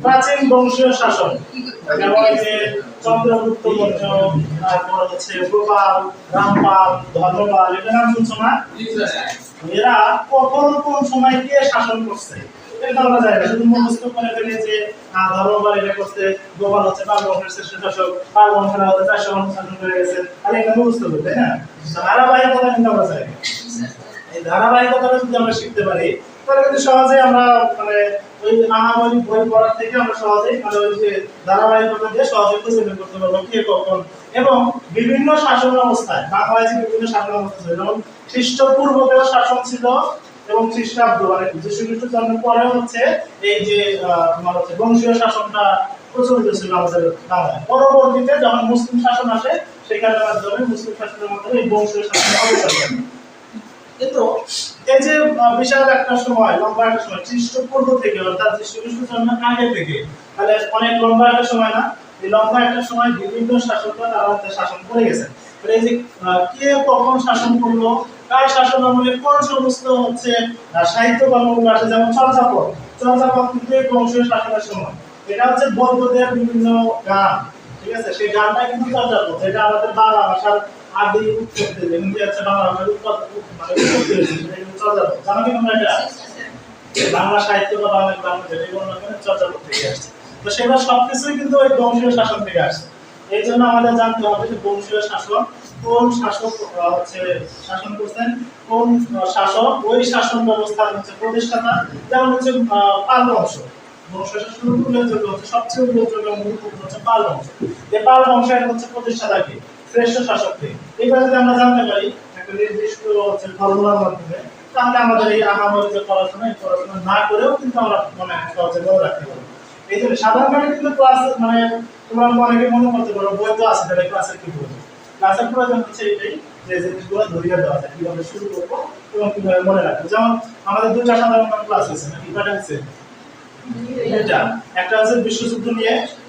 প্রাচীন বংশীয় শাসন চন্দ্রগুপ্ত মৌর্য তারপর হচ্ছে গোপাল, রামপাল, ধর্মপাল এটার নাম শুনছো না এরা কখন কোন সময় কে শাসন করছে? এটা এটা বংশ এটা ধারাবাহিকতা ধারাবাহিকতাটা যদি আমরা শিখতে পারি, তাহলে কিন্তু সহজে আমরা মানে বই থেকে আমরা সহজেই মানে ধারাবাহিকতা দিয়ে খুঁজে করতে পারব কে কখন। এবং বিভিন্ন শাসন অবস্থায় বাংলায় বিভিন্ন শাসন অবস্থা ছিল। যেমন খ্রিস্টপূর্বতেও শাসন ছিল এবং খ্রিস্টাব্দ মানে যীশু খ্রিস্ট জন্মের পরেও হচ্ছে এই যে তোমার হচ্ছে বংশীয় শাসনটা প্রচলিত ছিল আমাদের বাংলায় পরবর্তীতে যখন মুসলিম শাসন আসে, সেখানের মাধ্যমে মুসলিম শাসনের মাধ্যমে এই বংশীয় শাসন অবসান ঘটে। কিন্তু এই যে বিশাল একটা সময়, লম্বা একটা সময়, খ্রিস্টপূর্ব থেকে, অর্থাৎ খ্রিস্ট আগে থেকে, তাহলে অনেক লম্বা একটা সময় না? এই লম্বা একটা সময় বিভিন্ন শাসকরা তারা শাসন করে গেছে তাহলে এই যে কে কখন শাসন করল? কার শাসন আমলে কোন সমস্ত হচ্ছে সাহিত্য কর্মগুলো আসে যেমন চর্যাপদ কিন্তু এই বংশীয় শাসনের সময়। এটা হচ্ছে বৌদ্ধদের বিভিন্ন গান, ঠিক আছে? সেই গানটা কিন্তু যেটা আমাদের বাংলা ভাষার বাংলা সাহিত্য বা কেন বংশীয় বংশীয় শাসক হচ্ছে শাসন কোন শাসক, ওই শাসন ব্যবস্থার হচ্ছে প্রতিষ্ঠাতা, যেমন হচ্ছে পাল বংশ। বংশ শাসন উল্লেখযোগ্য হচ্ছে, সবচেয়ে উল্লেখযোগ্য হচ্ছে পাল বংশ। পাল বংশের হচ্ছে প্রতিষ্ঠাতা কে? শ্রেষ্ঠ শাসক কে এইবার যদি আমরা জানতে পারি একটা নির্দিষ্ট হচ্ছে ফর্মুলার মাধ্যমে তাহলে আমাদের এই আহামরি যে পড়াশোনা এই পড়াশোনা না করেও কিন্তু আমরা মানে সহজে মনে রাখতে পারব। এই জন্য সাধারণভাবে কিন্তু ক্লাস মানে তোমরা অনেকে মনে করতে পারো বই তো আছে তাহলে ক্লাসের কি প্রয়োজন? ক্লাসের প্রয়োজন হচ্ছে এটাই যে জিনিসগুলো ধরিয়ে দেওয়া যায় কীভাবে শুরু করব এবং কীভাবে মনে রাখব। যেমন আমাদের দুইটা সাধারণ ক্লাস হয়েছে নাকি? কয়টা হয়েছে এটা একটা হচ্ছে বিশ্বযুদ্ধ নিয়ে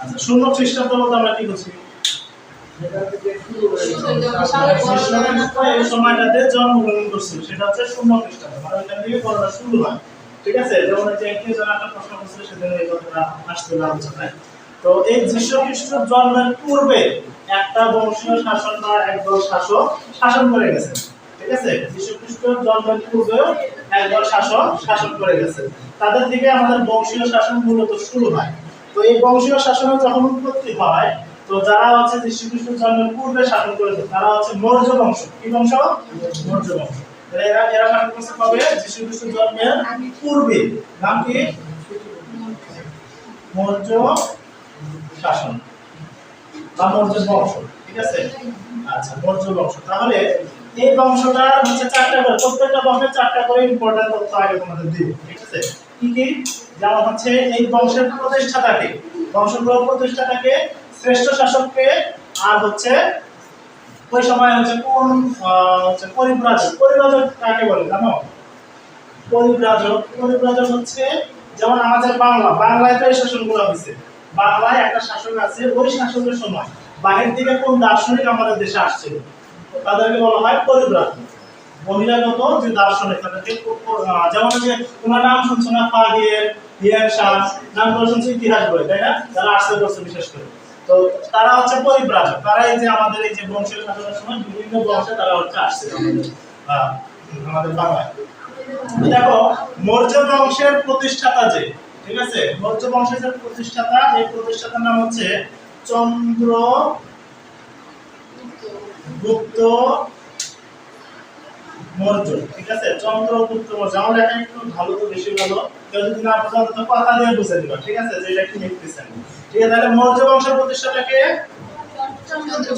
আচ্ছা শূন্য খ্রিস্টাব্দ বলতে আমরা কি এই সময়টাতে জন্মগ্রহণ সেটা হচ্ছে শূন্য খ্রিস্টাব্দ মানে ওইখান থেকে গণনা শুরু হয়, ঠিক আছে? যেমন জন একটা প্রশ্ন সেদিন এই কথাটা আলোচনায় তো এই যীশু খ্রিস্ট জন্মের পূর্বে একটা বংশীয় শাসন বা একদল শাসক শাসন করে গেছে, ঠিক আছে? যীশু খ্রিস্ট জন্মের পূর্বেও একদল শাসক শাসন করে গেছে। তাদের থেকে আমাদের বংশীয় শাসন মূলত শুরু হয়। তো এই বংশীয় শাসনের যখন উৎপত্তি হয়, তো যারা হচ্ছে যীশু খ্রিস্ট জন্মের পূর্বে শাসন করেছে, তারা হচ্ছে মৌর্য বংশ। কি বংশ? মৌর্য বংশ। এরা এরা শাসন করছে কবে খ্রিস্ট জন্মের পূর্বে। নাম কি? মৌর্য শাসন বা মৌর্য বংশ, ঠিক আছে? আচ্ছা মৌর্য বংশ। তাহলে এই বংশটা হচ্ছে চারটা করে প্রত্যেকটা বংশের চারটা করে ইম্পর্টেন্ট তথ্য আগে তোমাদের দিব ঠিক আছে? কি কি? যেমন হচ্ছে এই বংশের প্রতিষ্ঠাতাকে বংশগুলোর প্রতিষ্ঠাতাকে, শ্রেষ্ঠ শাসককে, আর হচ্ছে ওই সময় হচ্ছে কোন হচ্ছে পরিব্রাজক পরিব্রাজক কাকে বলে জানো? পরিব্রাজক পরিব্রাজক হচ্ছে যেমন আমাদের বাংলা, বাংলায় তো এই শাসনগুলো হয়েছে। বাংলায় একটা শাসক আছে, ওই শাসকের সময় বাহির থেকে কোন দার্শনিক আমাদের দেশে আসছিল, তাদেরকে বলা হয় পরিব্রাজক। বহিরাগত যে দার্শনিক তাদেরকে যেমন যে তোমার নাম শুনছো না ফাহিয়ের হিয়ান শাহ নাম করে শুনছো ইতিহাস বই, তাই না? যারা আসতে করছে বিশেষ করে। তো তারা হচ্ছে পরিব্রাজক। তারা এই যে আমাদের এই যে বংশের শাসনের সময় বিভিন্ন বংশে তারা হচ্ছে আসছে আমাদের বাংলায়। দেখো, মৌর্য বংশের প্রতিষ্ঠাতা যে, ঠিক আছে? মৌর্য বংশের যে প্রতিষ্ঠাতা, এই প্রতিষ্ঠাতার নাম হচ্ছে চন্দ্র গুপ্ত মৌর্য ঠিক আছে? চন্দ্রগুপ্ত মৌর্য আমার লেখা একটু ভালো তো বেশি ভালো। কেউ যদি না বোঝা তো কথা দিয়ে বুঝে দিবা ঠিক আছে? যে এটা কি লিখতেছেন। ঠিক আছে তাহলে মৌর্য বংশের প্রতিষ্ঠাতাকে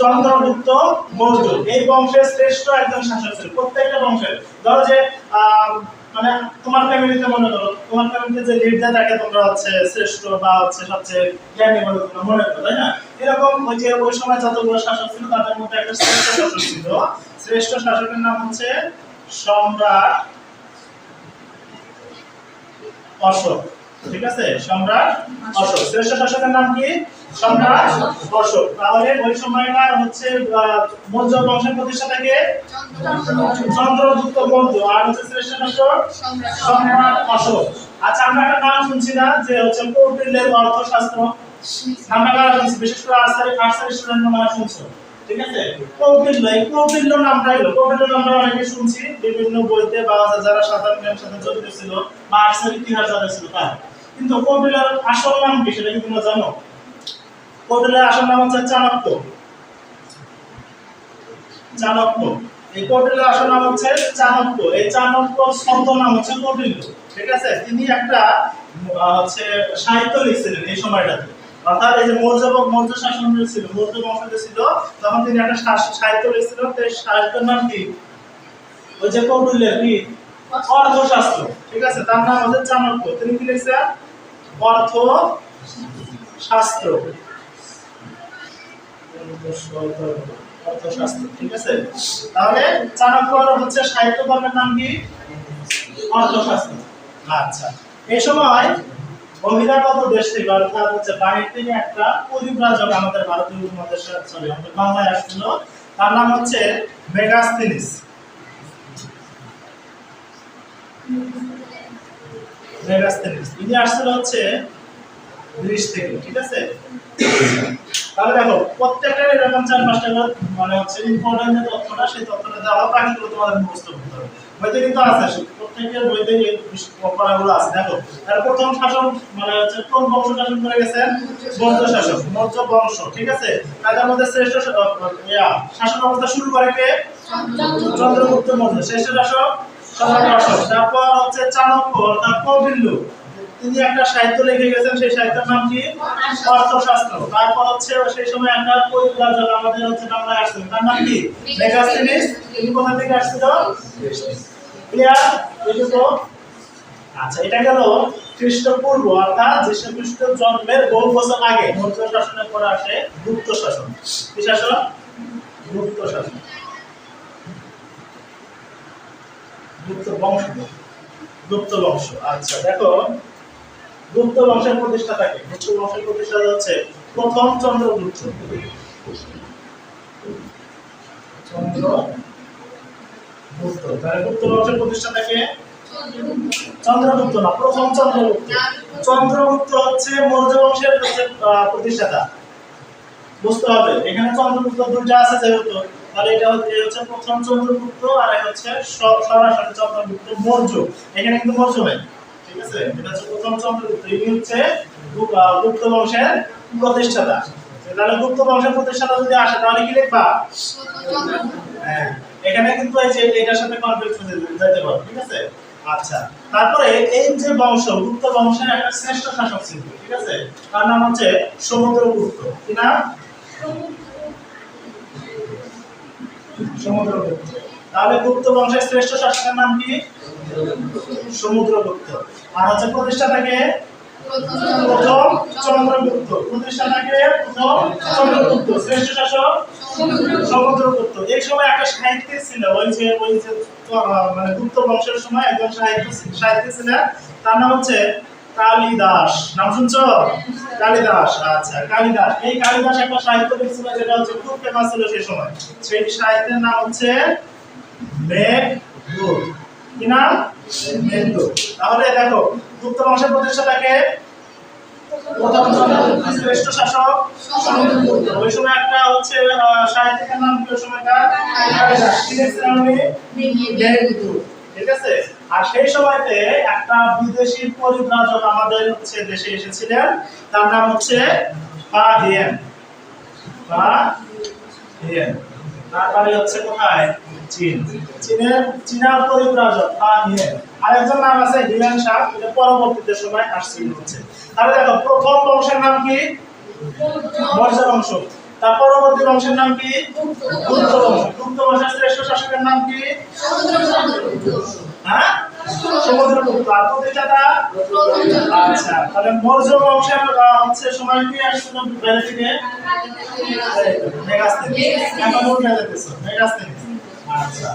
চন্দ্রগুপ্ত মৌর্য এই বংশের শ্রেষ্ঠ একজন শাসক ছিল। প্রত্যেকটা বংশের। ধরো যে আহ, মানে তোমার ফ্যামিলিতে মনে করো, তোমার ফ্যামিলিতে যে লিডার তোমরা হচ্ছে শ্রেষ্ঠ বা হচ্ছে সবচেয়ে জ্ঞানী বলে তোমরা মনে করো, তাই না? এরকম ওই যে ওই সময় যতগুলো শাসক ছিল তাদের মধ্যে একটা শ্রেষ্ঠ শাসক ছিল। শ্রেষ্ঠ শাসকের নাম হচ্ছে সম্রাট অশোক। ঠিক আছে? সম্রাট, অশোক। শ্রেষ্ঠ শাসকের নাম কি? সম্রাট, অশোক। তাহলে ওই সময়কার হচ্ছে মৌর্য বংশের চন্দ্রগুপ্ত আর হচ্ছে শ্রেষ্ঠ শাসক? সম্রাট, অশোক। আচ্ছা আমরা একটা নাম শুনছি না, যে হচ্ছে কৌটিল্যের অর্থশাস্ত্র। আমরা বিশেষ করে আর্টসের স্টুডেন্ট মনে শুনছো? ঠিক এই আসল নাম হচ্ছে এই নাম হচ্ছে ঠিক আছে? তিনি একটা হচ্ছে সাহিত্য লিখছিলেন এই সময়টাতে। অর্থাৎ এই যে মৌর্য মৌর্য শাসন ছিল, মৌর্য বংশ ছিল, তখন তিনি একটা সাহিত্য লিখছিলেন সেই সাহিত্যের নাম কি? ওই যে কৌটিল্যের কি? অর্থশাস্ত্র ঠিক আছে, তার নাম হচ্ছে চাণক্য। তিনি কি লিখছেন? অর্থ শাস্ত্র অর্থশাস্ত্র ঠিক আছে? তাহলে চাণক্যর হচ্ছে সাহিত্য কর্মের নাম কি? অর্থশাস্ত্র আচ্ছা এই সময় দেশ থেকে অর্থাৎ হচ্ছে থেকে একটা পরিব্রাজক আমাদের ভারতীয় আমাদের বাংলায় আসছিল। তার নাম হচ্ছে মেগাস্তিনিস ইনি আসছিল হচ্ছে গ্রিস থেকে, ঠিক আছে? তাহলে দেখো, প্রত্যেকটা এরকম চার পাঁচটা মানে হচ্ছে ইম্পর্টেন্ট যে তথ্যটা, সেই তথ্যটা দেওয়া বাকিগুলো তোমাদের মুখস্থ করতে হবে। বইতে কিন্তু আছে প্রত্যেকের বইতে এই পড়াগুলো আছে, দেখো। তার প্রথম শাসন মানে হচ্ছে কোন বংশ শাসন করে গেছেন? মৌর্য শাসক মৌর্য বংশ, ঠিক আছে? তাদের মধ্যে শ্রেষ্ঠ শাসন অবস্থা শুরু করে কে? চন্দ্রগুপ্ত মৌর্য। শ্রেষ্ঠ শাসক? সম্রাট তারপর হচ্ছে চাণক্য, অর্থাৎ কৌটিল্য তিনি একটা সাহিত্য লিখে গেছেন, সেই সাহিত্যের নাম কি? অর্থশাস্ত্র। তারপর হচ্ছে সেই সময় একটা পরিব্রাজক আমাদের হচ্ছে বাংলায় আসছেন তার নাম কি? মেগাস্তিনিস তিনি কোথা থেকে আসছিল? ক্লিয়ার? এটুকু আচ্ছা এটা গেল খ্রিস্টপূর্ব, অর্থাৎ যীশু খ্রিস্ট জন্মের বহু বছর আগে। মৌর্য শাসনের পরে আসে গুপ্ত শাসন। কি শাসন? গুপ্ত শাসন। গুপ্ত বংশ। গুপ্ত বংশ। আচ্ছা দেখো গুপ্ত বংশের প্রতিষ্ঠাতাকে গুপ্ত বংশের হচ্ছে প্রথম চন্দ্রগুপ্ত চন্দ্রগুপ্ত তাহলে গুপ্ত বংশের প্রতিষ্ঠাতাকে চন্দ্রগুপ্ত না, প্রথম চন্দ্রগুপ্ত। চন্দ্রগুপ্ত হচ্ছে মৌর্য বংশের প্রতিষ্ঠাতা। বুঝতে হবে, এখানে চন্দ্রগুপ্ত দুইটা আছে যেহেতু। তাহলে এটা হচ্ছে হচ্ছে প্রথম চন্দ্রগুপ্ত আর হচ্ছে সরাসরি চন্দ্রগুপ্ত মৌর্য। এখানে কিন্তু মৌর্য নাই হচ্ছে গুপ্ত। গুপ্ত হ্যাঁ। আচ্ছা। তারপরে এই যে বংশ, গুপ্ত বংশের একটা শ্রেষ্ঠ শাসক ছিল, ঠিক আছে? তার নাম হচ্ছে সমুদ্রগুপ্ত কি নাম? সমুদ্রগুপ্ত তাহলে গুপ্ত বংশের শ্রেষ্ঠ শাসকের নাম কি? সমুদ্রগুপ্ত। আর হচ্ছে প্রতিষ্ঠাতাকে প্রথম চন্দ্রগুপ্ত। প্রতিষ্ঠাতাকে প্রথম চন্দ্রগুপ্ত। শ্রেষ্ঠ শাসক? সমুদ্রগুপ্ত। সময় একটা ছিল, ওই যে ওই যে মানে গুপ্ত বংশের সময় একজন সাহিত্য তার নাম হচ্ছে কালিদাস। নাম শুনছো? কালিদাস। আচ্ছা কালিদাস। এই কালিদাস একটা সাহিত্য লিখছিল যেটা হচ্ছে খুব ফেমাস ছিল সেই সময়। সেই সাহিত্যের নাম হচ্ছে মেঘদূত। কি নাম তাহলে দেখো, গুপ্ত বংশের প্রতিষ্ঠাতাকে প্রথম শাসক ওই সময় একটা হচ্ছে ঠিক আছে? আর সেই সময়তে একটা বিদেশি পরিব্রাজক আমাদের হচ্ছে দেশে এসেছিলেন। তার নাম হচ্ছে ফাহিয়েন ফাহিয়েন তার হচ্ছে কোথায়? চীন। চীনের চীনা পরিব্রাজক ফাহিয়েন আরেকজন নাম আছে হিউয়েন শাহ, এটা পরবর্তীতে সময় আসছিল হচ্ছে। তাহলে দেখো, প্রথম বংশের নাম কি? মৌর্য বংশ। তার পরবর্তী বংশের নাম কি? গুপ্ত বংশ গুপ্ত বংশের শ্রেষ্ঠ শাসকের নাম কি? হ্যাঁ? আচ্ছা থেকে আচ্ছা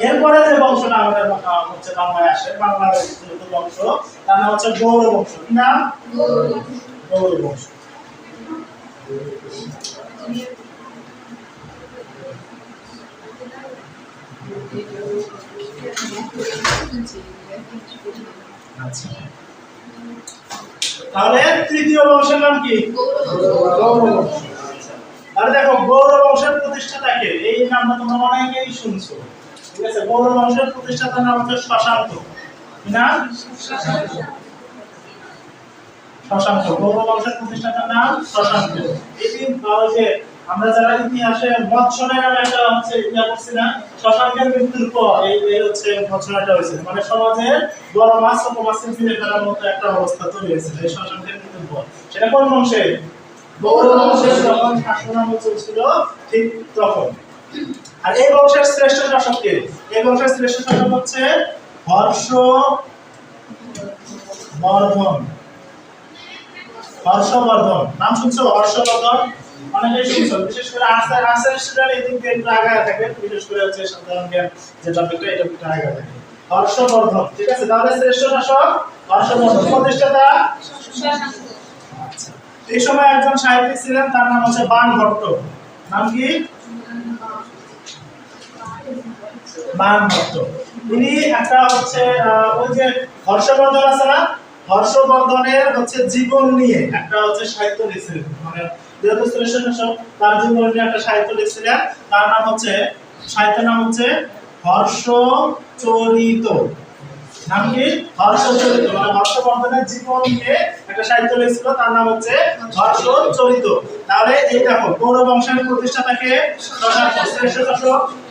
এরপরে যে বংশটা আমাদের হচ্ছে বাংলায় আসে, বাংলার বংশ, তার নাম হচ্ছে গৌর বংশ। কি নাম? গৌর বংশ। আচ্ছা তাহলে তৃতীয় বংশের নাম কি? তাহলে দেখো, গৌর বংশের প্রতিষ্ঠাতাকে এই নামটা তোমরা অনেকেই শুনছো। ঠিক আছে? গৌর বংশের প্রতিষ্ঠাতার নাম হচ্ছে শশাঙ্ক। কি নাম? শশাঙ্ক গৌর বংশের প্রতিষ্ঠাতার নাম শশাঙ্ক যে আমরা যারা ইতিহাসে মৎসনের নামে একটা হচ্ছে পড়ছি না শশাঙ্কের মৃত্যুর পর এই এই হচ্ছে মৎসনাটা হয়েছে। মানে সমাজে বড় মাছ মাছের ফেলার মতো একটা অবস্থা তৈরি হয়েছে এই শশাঙ্কের মৃত্যুর পর। সেটা কোন বংশে গৌর বংশের যখন চলছিল, ঠিক তখন। আর এই বংশের শ্রেষ্ঠ শাসক কে? এই বংশের শ্রেষ্ঠ শাসক হচ্ছে হর্ষ বর্ধন হর্ষবর্ধন। নাম শুনছো? হর্ষবর্ধন? অনেকেই এই সময় একজন সাহিত্যিক ছিলেন, তার নাম হচ্ছে বাণ ভট্ট। নাম কি? বাণ ভট্ট। তিনি একটা হচ্ছে ওই যে হর্ষবর্ধন আছে না? হর্ষবর্ধনের হচ্ছে জীবন নিয়ে একটা হচ্ছে সাহিত্য লিখছিলেন। মানে তার জীবন নিয়ে একটা সাহিত্য লিখছিলেন, তার নাম হচ্ছে, সাহিত্যের নাম হচ্ছে হর্ষচরিত। নাম কি? হর্ষচরিত। মানে হর্ষবর্ধনের জীবন নিয়ে একটা সাহিত্য লিখছিল, তার নাম হচ্ছে হর্ষচরিত। তাহলে এই দেখো গৌর বংশের প্রতিষ্ঠাতাকে শ্রেষ্ঠ শাসক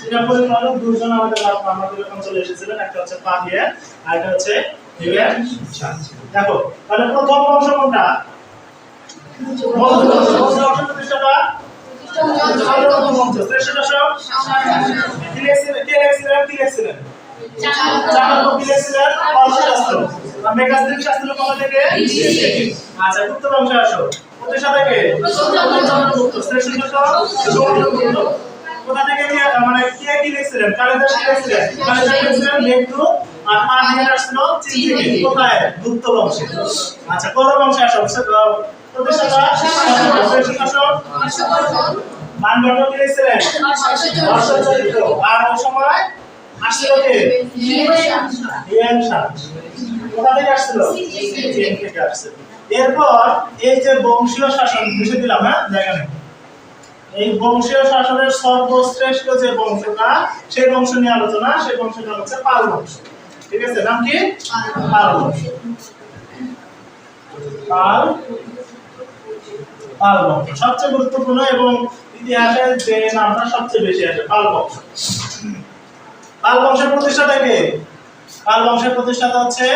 চীনা পরিবারের দুজন আমাদের আমাদের অঞ্চলে এসেছিলেন একটা হচ্ছে পাহিয়ে আর একটা হচ্ছে হিউয়েন দেখো তাহলে প্রথম বংশ কোনটা? কোথা থেকে আচ্ছা আসো কোথা মানে কে কি লিখছিলেন কালিদাস কি লিখছিলেন কালিদাস লিখছিলেন মেঘদূত আর পানিয়ার আসছিল চীন থেকে কোথায়? গুপ্ত বংশে। আচ্ছা কৌরব বংশে আসো প্রতিষ্ঠাতা সময় আসছিল আসছিল আসছিল এরপর এই যে বংশীয় শাসন, বুঝে দিলাম হ্যাঁ? জায়গা নেই। এই বংশীয় শাসনের সর্বশ্রেষ্ঠ যে বংশটা, সেই বংশ নিয়ে আলোচনা, সেই বংশটা হচ্ছে পাল বংশ। ঠিক আছে? নাম কি? পাল বংশ। পাল পাল বংশ। সবচেয়ে গুরুত্বপূর্ণ এবং ইতিহাসে যে নামটা সবচেয়ে বেশি আছে পাল বংশ। পাল বংশের প্রতিষ্ঠাতা কে? পাল বংশের প্রতিষ্ঠাতা হচ্ছে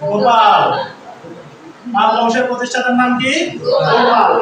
গোপাল। পাল বংশের প্রতিষ্ঠাতার নাম কি? গোপাল।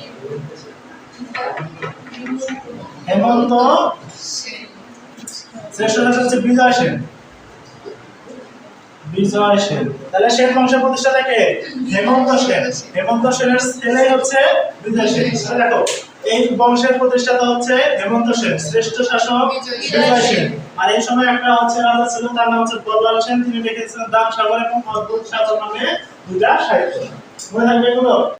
হেমন্ত বিজয় সেন। বিজয় সেন। তাহলে সেন বংশের প্রতিষ্ঠাতা কে? হেমন্ত সেন। হেমন্ত সেনের ছেলে হচ্ছে বিজয় সেন। দেখো, এই বংশের প্রতিষ্ঠাতা হচ্ছে হেমন্ত সেন, শ্রেষ্ঠ শাসক বিজয় সেন। আর এই সময় একটা হচ্ছে রাজা ছিল, তার নাম হচ্ছে বল্লাল সেন। তিনি লিখেছিলেন দাম সাগর এবং অদ্ভুত সাগর নামে দুটা সাহিত্য। মনে থাকবে এগুলো?